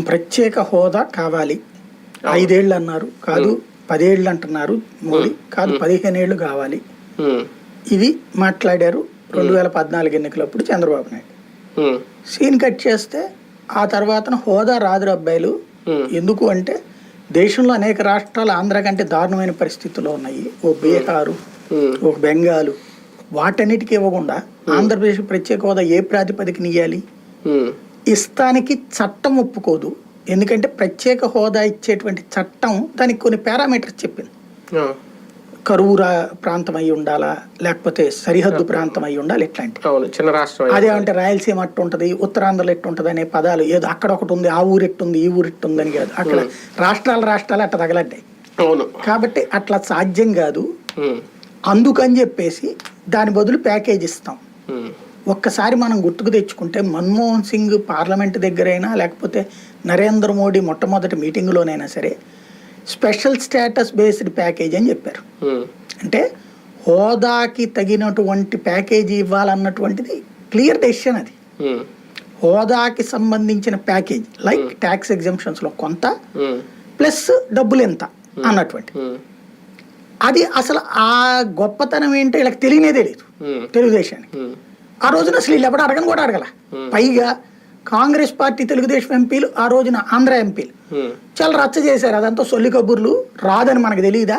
ప్రత్యేక హోదా కావాలి. ఐదేళ్ళు అన్నారు కాదు పదేళ్ళు అంటున్నారు మోడీ. కాదు పదిహేను ఏళ్ళు కావాలి. ఇది మాట్లాడారు రెండు వేల పద్నాలుగు ఎన్నికలప్పుడు చంద్రబాబు నాయుడు. సీన్ కట్ చేస్తే ఆ తర్వాత హోదా రాదు అబ్బాయిలు. ఎందుకు అంటే దేశంలో అనేక రాష్ట్రాలు ఆంధ్ర కంటే దారుణమైన పరిస్థితుల్లో ఉన్నాయి. ఓ బీహారు ఒక బెంగాలు. వాటన్నిటికీ ఇవ్వకుండా ఆంధ్రప్రదేశ్ ప్రత్యేక హోదా ఏ ప్రాతిపదికన ఇవ్వాలి ఇస్తానికి చట్టం ఒప్పుకోదు. ఎందుకంటే ప్రత్యేక హోదా ఇచ్చేటువంటి చట్టం దానికి కొన్ని పారామీటర్స్ చెప్పింది. కరువు ప్రాంతం అయి ఉండాలా? లేకపోతే సరిహద్దు ప్రాంతం అయి ఉండాలి? అవును చిన్న రాష్ట్రం అయి- అదేమంటే రాయలసీమ అట్టు ఉంటుంది ఉత్తరాంధ్రలో ఎట్టు ఉంటుంది అనే పదాలు ఏదో అక్కడ ఒకటి ఉంది ఆ ఊరు ఎట్టుంది ఈ ఊరు ఎట్టు ఉందని కాదు. అక్కడ రాష్ట్రాల రాష్ట్రాలు అట్ట తగలడ్డాయి. కాబట్టి అట్లా సాధ్యం కాదు. అందుకని చెప్పేసి దాని బదులు ప్యాకేజ్ ఇస్తాం. ఒక్కసారి మనం గుర్తుకు తెచ్చుకుంటే మన్మోహన్ సింగ్ పార్లమెంట్ దగ్గరైనా లేకపోతే నరేంద్ర మోడీ మొట్టమొదటి మీటింగ్లోనైనా సరే స్పెషల్ స్టేటస్ బేస్డ్ ప్యాకేజ్ అని చెప్పారు. అంటే హోదాకి తగినటువంటి ప్యాకేజీ ఇవ్వాలన్నటువంటిది క్లియర్ డెసిషన్ అది. హోదాకి సంబంధించిన ప్యాకేజ్ లైక్ ట్యాక్స్ ఎగ్జామ్షన్స్లో కొంత ప్లస్ డబ్బులు ఎంత అన్నటువంటి. అది అసలు ఆ గొప్పతనం ఏంటో వీళ్ళకి తెలియనే తెలియదు తెలుగుదేశానికి. ఆ రోజున అసలు వీళ్ళు ఎప్పుడు అడగని కూడా అడగల. పైగా కాంగ్రెస్ పార్టీ తెలుగుదేశం ఎంపీలు ఆ రోజున ఆంధ్ర ఎంపీలు. చాలా రచ్చ చేశారు. అదంతా సొల్లి కబుర్లు రాదని మనకు తెలియదా